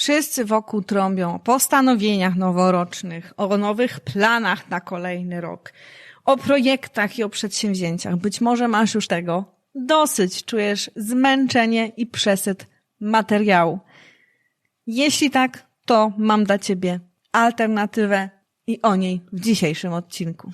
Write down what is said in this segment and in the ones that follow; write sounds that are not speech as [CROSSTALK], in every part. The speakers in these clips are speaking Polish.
Wszyscy wokół trąbią o postanowieniach noworocznych, o nowych planach na kolejny rok, o projektach i o przedsięwzięciach. Być może masz już tego dosyć, czujesz zmęczenie i przesyt materiału. Jeśli tak, to mam dla Ciebie alternatywę i o niej w dzisiejszym odcinku.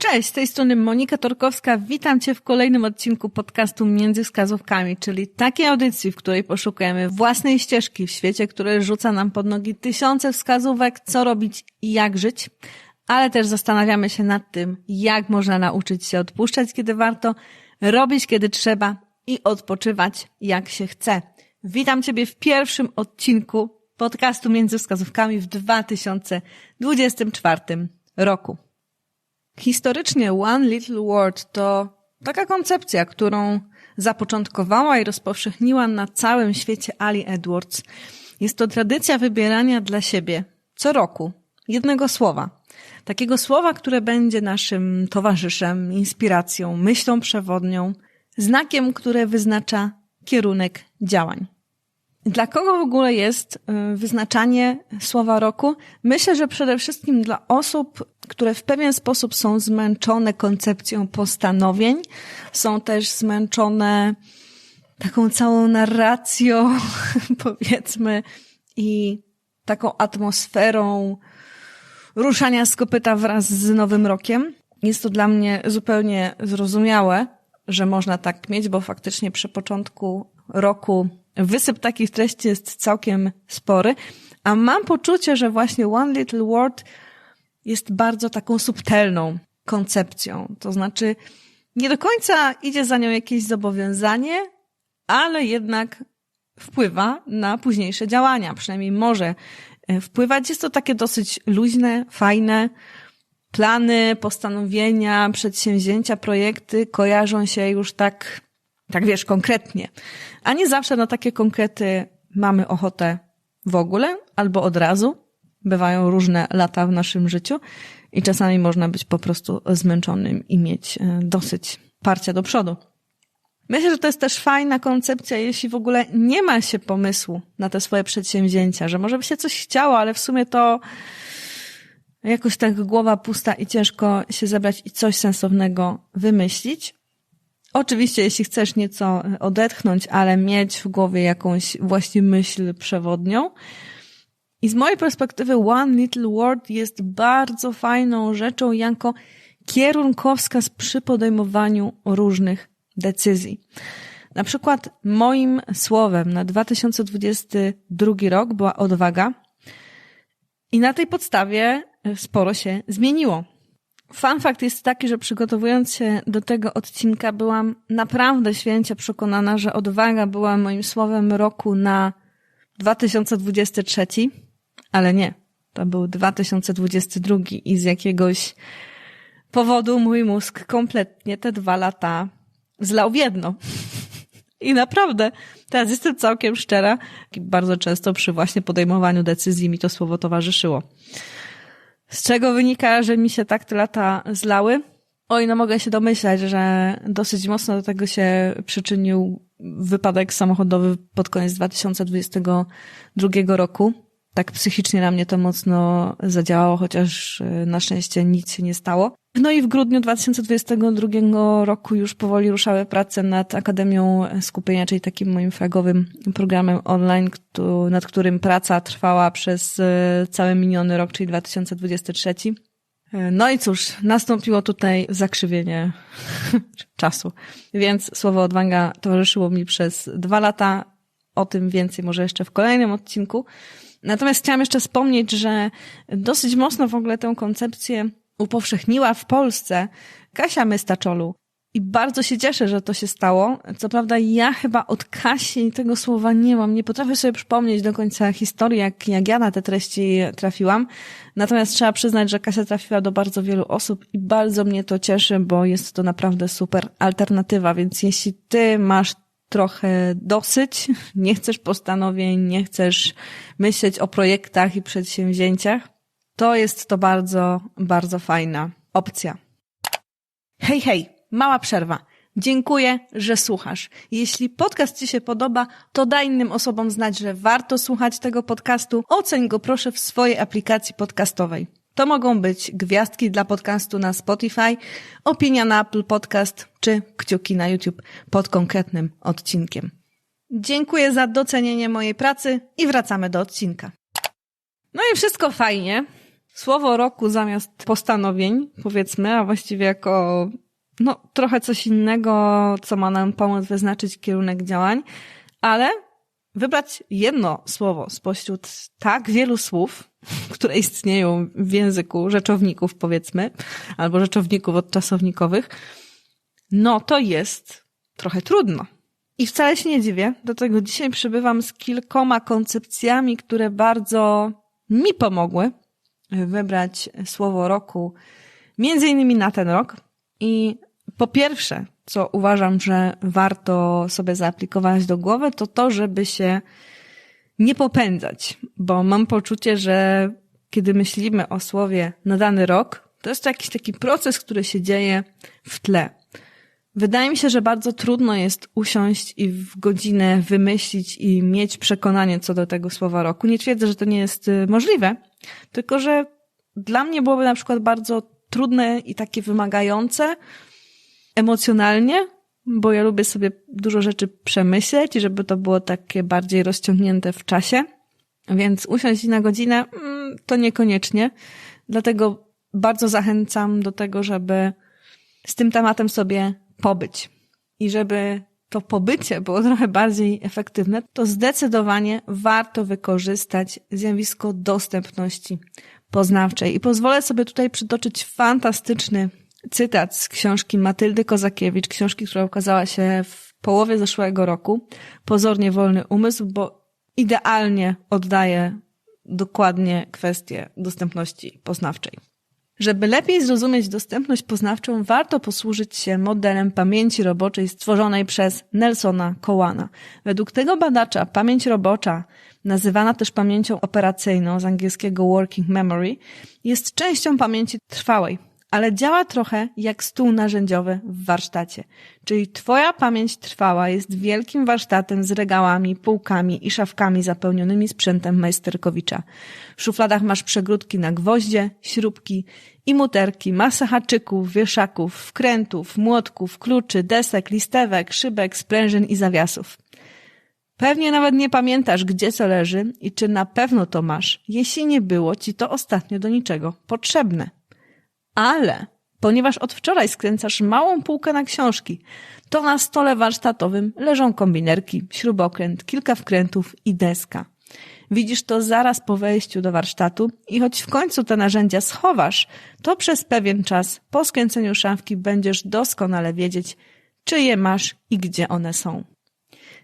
Cześć, z tej strony Monika Torkowska. Witam Cię w kolejnym odcinku podcastu Między Wskazówkami, czyli takiej audycji, w której poszukujemy własnej ścieżki w świecie, który rzuca nam pod nogi tysiące wskazówek, co robić i jak żyć, ale też zastanawiamy się nad tym, jak można nauczyć się odpuszczać, kiedy warto, robić, kiedy trzeba i odpoczywać, jak się chce. Witam Ciebie w pierwszym odcinku podcastu Między Wskazówkami w 2024 roku. Historycznie One Little Word to taka koncepcja, którą zapoczątkowała i rozpowszechniła na całym świecie Ali Edwards. Jest to tradycja wybierania dla siebie co roku jednego słowa. Takiego słowa, które będzie naszym towarzyszem, inspiracją, myślą przewodnią, znakiem, które wyznacza kierunek działań. Dla kogo w ogóle jest y, wyznaczanie słowa roku? Myślę, że przede wszystkim dla osób, które w pewien sposób są zmęczone koncepcją postanowień, są też zmęczone taką całą narracją, [LAUGHS] powiedzmy, i taką atmosferą ruszania z kopyta wraz z Nowym Rokiem. Jest to dla mnie zupełnie zrozumiałe, że można tak mieć, bo faktycznie przy początku roku wysyp takich treści jest całkiem spory, a mam poczucie, że właśnie One Little Word jest bardzo taką subtelną koncepcją. To znaczy, nie do końca idzie za nią jakieś zobowiązanie, ale jednak wpływa na późniejsze działania. Przynajmniej może e, wpływać. Jest to takie dosyć luźne, fajne. Plany, postanowienia, przedsięwzięcia, projekty kojarzą się już tak tak wiesz, konkretnie. A nie zawsze na takie konkrety mamy ochotę w ogóle albo od razu. Bywają różne lata w naszym życiu i czasami można być po prostu zmęczonym i mieć e, dosyć parcia do przodu. Myślę, że to jest też fajna koncepcja, jeśli w ogóle nie ma się pomysłu na te swoje przedsięwzięcia, że może by się coś chciało, ale w sumie to jakoś tak głowa pusta i ciężko się zebrać i coś sensownego wymyślić. Oczywiście, jeśli chcesz nieco odetchnąć, ale mieć w głowie jakąś właśnie myśl przewodnią. I z mojej perspektywy One Little Word jest bardzo fajną rzeczą jako kierunkowskaz przy podejmowaniu różnych decyzji. Na przykład moim słowem na 2022 rok była odwaga i na tej podstawie sporo się zmieniło. Fun fact jest taki, że przygotowując się do tego odcinka byłam naprawdę święcie przekonana, że odwaga była moim słowem roku na 2023, ale nie. To był 2022 i z jakiegoś powodu mój mózg kompletnie te dwa lata zlał w jedno. [LAUGHS] I naprawdę, teraz jestem całkiem szczera, bardzo często przy właśnie podejmowaniu decyzji mi to słowo towarzyszyło. Z czego wynika, że mi się tak te lata zlały? Oj, no mogę się domyślać, że dosyć mocno do tego się przyczynił wypadek samochodowy pod koniec 2022 roku. Tak psychicznie na mnie to mocno zadziałało, chociaż e, na szczęście nic się nie stało. No i w grudniu 2022 roku już powoli ruszały prace nad Akademią Skupienia, czyli takim moim flagowym programem online, nad którym praca trwała przez e, cały miniony rok, czyli 2023. E, no i cóż, nastąpiło tutaj zakrzywienie [LAUGHS] czasu. Więc słowo odwaga towarzyszyło mi przez dwa lata. O tym więcej może jeszcze w kolejnym odcinku. Natomiast chciałam jeszcze wspomnieć, że dosyć mocno w ogóle tę koncepcję upowszechniła w Polsce Kasia Mystaczolu. I bardzo się cieszę, że to się stało. Co prawda ja chyba od Kasi tego słowa nie mam. Nie potrafię sobie przypomnieć do końca historii, jak, jak ja na te treści trafiłam. Natomiast trzeba przyznać, że Kasia trafiła do bardzo wielu osób i bardzo mnie to cieszy, bo jest to naprawdę super alternatywa. Więc jeśli ty masz trochę dosyć, [LAUGHS] nie chcesz postanowień, nie chcesz myśleć o projektach i przedsięwzięciach, to jest to bardzo, bardzo fajna opcja. Hej, hej, mała przerwa. Dziękuję, że słuchasz. Jeśli podcast Ci się podoba, to daj innym osobom znać, że warto słuchać tego podcastu. Oceń go proszę w swojej aplikacji podcastowej. To mogą być gwiazdki dla podcastu na Spotify, opinia na Apple Podcast czy kciuki na YouTube pod konkretnym odcinkiem. Dziękuję za docenienie mojej pracy i wracamy do odcinka. No i wszystko fajnie. Słowo roku zamiast postanowień, powiedzmy, a właściwie jako no, trochę coś innego, co ma nam pomóc wyznaczyć kierunek działań, ale wybrać jedno słowo spośród tak wielu słów, [LAUGHS] które istnieją w języku rzeczowników, powiedzmy, albo rzeczowników odczasownikowych, no to jest trochę trudno. I wcale się nie dziwię, do tego dzisiaj przybywam z kilkoma koncepcjami, które bardzo mi pomogły wybrać słowo roku, między innymi na ten rok. I po pierwsze, co uważam, że warto sobie zaaplikować do głowy, to to, żeby się nie popędzać, bo mam poczucie, że kiedy myślimy o słowie na dany rok, to jest to jakiś taki proces, który się dzieje w tle. Wydaje mi się, że bardzo trudno jest usiąść i w godzinę wymyślić i mieć przekonanie co do tego słowa roku. Nie twierdzę, że to nie jest y, możliwe, tylko że dla mnie byłoby na przykład bardzo trudne i takie wymagające emocjonalnie, bo ja lubię sobie dużo rzeczy przemyśleć i żeby to było takie bardziej rozciągnięte w czasie. Więc usiąść na godzinę mm, to niekoniecznie. Dlatego bardzo zachęcam do tego, żeby z tym tematem sobie pobyć. I żeby to pobycie było [LAUGHS] trochę bardziej efektywne, to zdecydowanie warto wykorzystać zjawisko dostępności poznawczej. I pozwolę sobie tutaj przytoczyć fantastyczny cytat z książki Matyldy Kozakiewicz, książki, która ukazała się w połowie zeszłego roku. Pozornie wolny umysł, bo idealnie oddaje dokładnie kwestię dostępności poznawczej. Żeby lepiej zrozumieć dostępność poznawczą, warto posłużyć się modelem pamięci roboczej stworzonej przez Nelsona Cowana. Według tego badacza pamięć robocza, nazywana też pamięcią operacyjną z angielskiego working memory, jest częścią pamięci trwałej, ale działa trochę jak stół narzędziowy w warsztacie. Czyli twoja pamięć trwała jest wielkim warsztatem z regałami, półkami i szafkami zapełnionymi sprzętem majsterkowicza. W szufladach masz przegródki na gwoździe, śrubki i muterki, masę haczyków, wieszaków, wkrętów, młotków, kluczy, desek, listewek, szybek, sprężyn i zawiasów. Pewnie nawet nie pamiętasz, gdzie co leży i czy na pewno to masz, jeśli nie było ci to ostatnio do niczego potrzebne. Ale ponieważ od wczoraj skręcasz małą półkę na książki, to na stole warsztatowym leżą kombinerki, śrubokręt, kilka wkrętów i deska. Widzisz to zaraz po wejściu do warsztatu i choć w końcu te narzędzia schowasz, to przez pewien czas po skręceniu szafki będziesz doskonale wiedzieć, czy je masz i gdzie one są.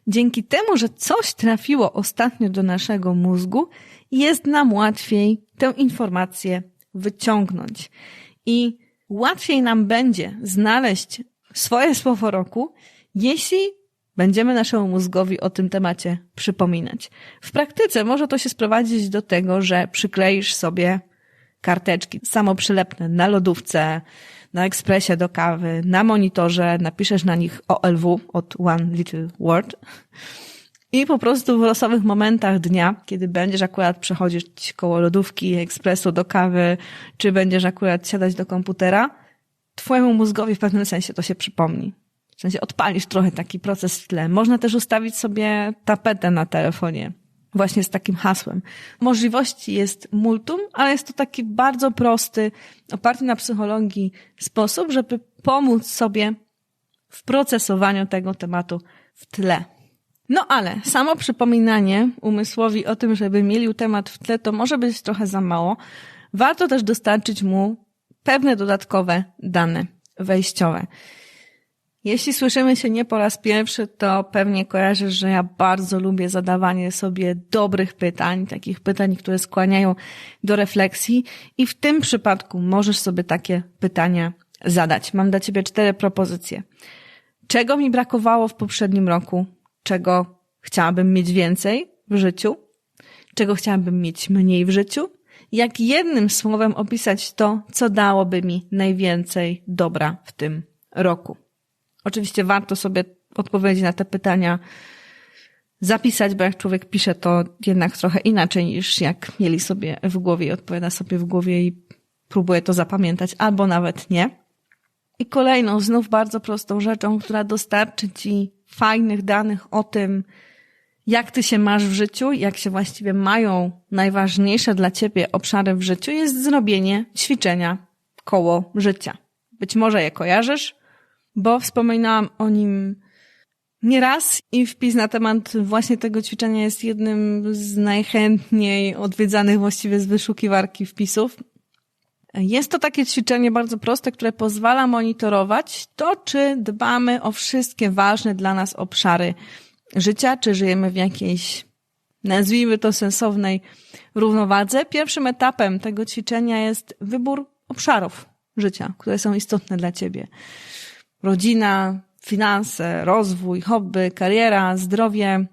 Dzięki temu, że coś trafiło ostatnio do naszego mózgu, jest nam łatwiej tę informację wyciągnąć i łatwiej nam będzie znaleźć swoje słowo roku, jeśli będziemy naszemu mózgowi o tym temacie przypominać. W praktyce może to się sprowadzić do tego, że przykleisz sobie karteczki samoprzylepne na lodówce, na ekspresie do kawy, na monitorze, napiszesz na nich OLW od One Little Word i po prostu w losowych momentach dnia, kiedy będziesz akurat przechodzić koło lodówki, ekspresu do kawy, czy będziesz akurat siadać do komputera, twojemu mózgowi w pewnym sensie to się przypomni. W sensie odpalisz trochę taki proces w tle. Można też ustawić sobie tapetę na telefonie. Właśnie z takim hasłem. Możliwości jest multum, ale jest to taki bardzo prosty, oparty na psychologii sposób, żeby pomóc sobie w procesowaniu tego tematu w tle. No ale samo przypominanie umysłowi o tym, żeby mielił temat w tle, to może być trochę za mało. Warto też dostarczyć mu pewne dodatkowe dane wejściowe. Jeśli słyszymy się nie po raz pierwszy, to pewnie kojarzysz, że ja bardzo lubię zadawanie sobie dobrych pytań, takich pytań, które skłaniają do refleksji i w tym przypadku możesz sobie takie pytania zadać. Mam dla Ciebie cztery propozycje. Czego mi brakowało w poprzednim roku? Czego chciałabym mieć więcej w życiu, czego chciałabym mieć mniej w życiu jak jednym słowem opisać to, co dałoby mi najwięcej dobra w tym roku. Oczywiście warto sobie odpowiedzieć na te pytania zapisać, bo jak człowiek pisze, to jednak trochę inaczej niż jak mieli sobie w głowie i odpowiada sobie w głowie i próbuje to zapamiętać, albo nawet nie. I kolejną, znów bardzo prostą rzeczą, która dostarczy ci fajnych danych o tym, jak ty się masz w życiu, jak się właściwie mają najważniejsze dla ciebie obszary w życiu, jest zrobienie ćwiczenia koło życia. Być może je kojarzysz, bo wspominałam o nim nieraz i wpis na temat właśnie tego ćwiczenia jest jednym z najchętniej odwiedzanych właściwie z wyszukiwarki wpisów. Jest to takie ćwiczenie bardzo proste, które pozwala monitorować to, czy dbamy o wszystkie ważne dla nas obszary życia, czy żyjemy w jakiejś, nazwijmy to sensownej równowadze. Pierwszym etapem tego ćwiczenia jest wybór obszarów życia, które są istotne dla ciebie. Rodzina, finanse, rozwój, hobby, kariera, zdrowie,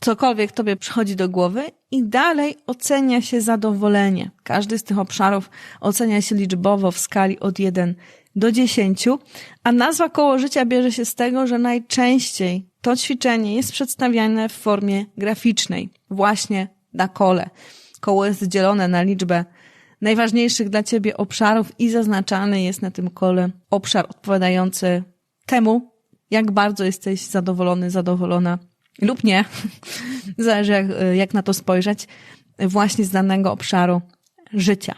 cokolwiek tobie przychodzi do głowy i dalej ocenia się zadowolenie. Każdy z tych obszarów ocenia się liczbowo w skali od 1 do 10, a nazwa koło życia bierze się z tego, że najczęściej to ćwiczenie jest przedstawiane w formie graficznej, właśnie na kole. Koło jest dzielone na liczbę najważniejszych dla ciebie obszarów i zaznaczany jest na tym kole obszar odpowiadający temu, jak bardzo jesteś zadowolony, zadowolona lub nie, [LAUGHS] zależy jak, jak na to spojrzeć, właśnie z danego obszaru życia.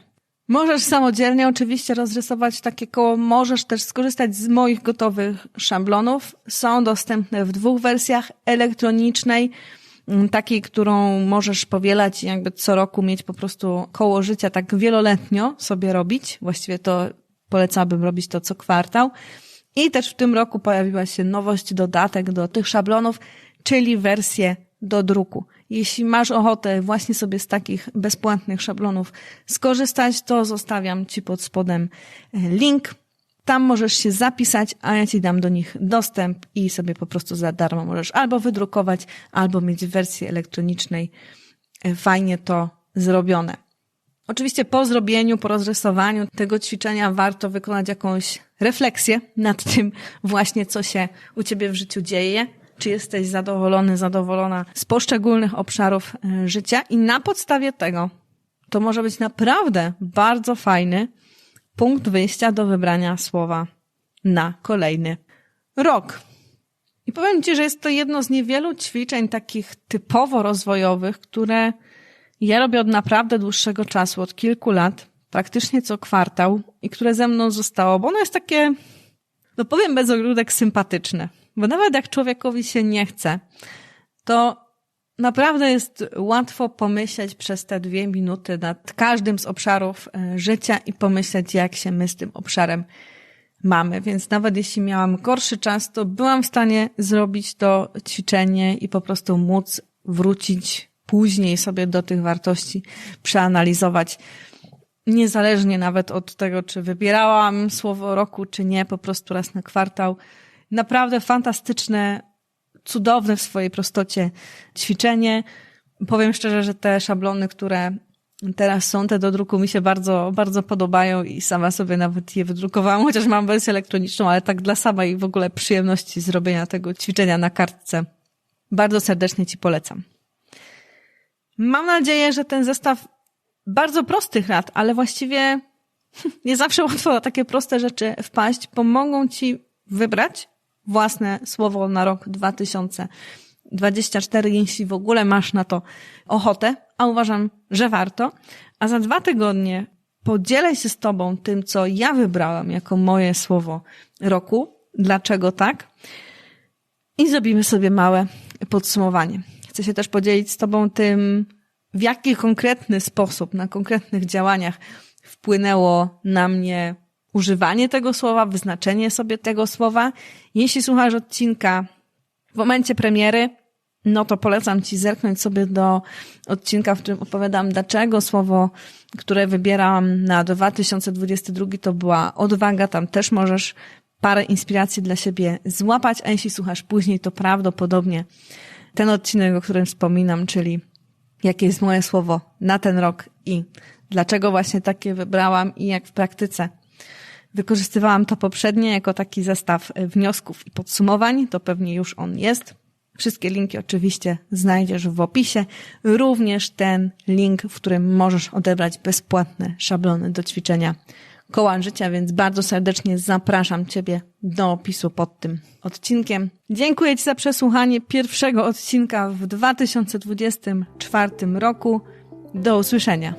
Możesz samodzielnie oczywiście rozrysować takie koło, możesz też skorzystać z moich gotowych szablonów. Są dostępne w dwóch wersjach elektronicznej, mm, takiej, którą możesz powielać i jakby co roku mieć po prostu koło życia tak wieloletnio sobie robić. Właściwie to polecałabym robić to co kwartał. I też w tym roku pojawiła się nowość, dodatek do tych szablonów, czyli wersję do druku. Jeśli masz ochotę właśnie sobie z takich bezpłatnych szablonów skorzystać, to zostawiam Ci pod spodem e, link. Tam możesz się zapisać, a ja Ci dam do nich dostęp i sobie po prostu za darmo możesz albo wydrukować, albo mieć w wersji elektronicznej e, fajnie to zrobione. Oczywiście po zrobieniu, po rozrysowaniu tego ćwiczenia warto wykonać jakąś refleksję nad tym właśnie, co się u Ciebie w życiu dzieje, czy jesteś zadowolony, zadowolona z poszczególnych obszarów e, życia i na podstawie tego to może być naprawdę bardzo fajny punkt wyjścia do wybrania słowa na kolejny rok. I powiem Ci, że jest to jedno z niewielu ćwiczeń takich typowo rozwojowych, które ja robię od naprawdę dłuższego czasu, od kilku lat, praktycznie co kwartał i które ze mną zostało, bo ono jest takie, no powiem bez ogródek, sympatyczne. Bo nawet jak człowiekowi się nie chce, to naprawdę jest łatwo pomyśleć przez te dwie minuty nad każdym z obszarów e, życia i pomyśleć, jak się my z tym obszarem mamy. Więc nawet jeśli miałam gorszy czas, to byłam w stanie zrobić to ćwiczenie i po prostu móc wrócić później sobie do tych wartości, przeanalizować. Niezależnie nawet od tego, czy wybierałam słowo roku, czy nie, po prostu raz na kwartał Naprawdę fantastyczne, cudowne w swojej prostocie ćwiczenie. Powiem szczerze, że te szablony, które teraz są, te do druku mi się bardzo, bardzo podobają i sama sobie nawet je wydrukowałam, chociaż mam wersję elektroniczną, ale tak dla samej w ogóle przyjemności zrobienia tego ćwiczenia na kartce. Bardzo serdecznie Ci polecam. Mam nadzieję, że ten zestaw bardzo prostych rad, ale właściwie [LAUGHS] nie zawsze łatwo na takie proste rzeczy wpaść, pomogą Ci wybrać własne słowo na rok 2024, jeśli w ogóle masz na to ochotę, a uważam, że warto. A za dwa tygodnie podzielę się z Tobą tym, co ja wybrałam jako moje słowo roku, dlaczego tak, i zrobimy sobie małe podsumowanie. Chcę się też podzielić z Tobą tym, w jaki konkretny sposób, na konkretnych działaniach wpłynęło na mnie używanie tego słowa, wyznaczenie sobie tego słowa. Jeśli słuchasz odcinka w momencie premiery, no to polecam Ci zerknąć sobie do odcinka, w którym opowiadam, dlaczego słowo, które wybierałam na 2022 to była odwaga. Tam też możesz parę inspiracji dla siebie złapać, a jeśli słuchasz później, to prawdopodobnie ten odcinek, o którym wspominam, czyli jakie jest moje słowo na ten rok i dlaczego właśnie takie wybrałam i jak w praktyce. Wykorzystywałam to poprzednie jako taki zestaw wniosków i podsumowań, to pewnie już on jest. Wszystkie linki oczywiście znajdziesz w opisie, również ten link, w którym możesz odebrać bezpłatne szablony do ćwiczenia koła życia, więc bardzo serdecznie zapraszam Ciebie do opisu pod tym odcinkiem. Dziękuję Ci za przesłuchanie pierwszego odcinka w 2024 roku. Do usłyszenia.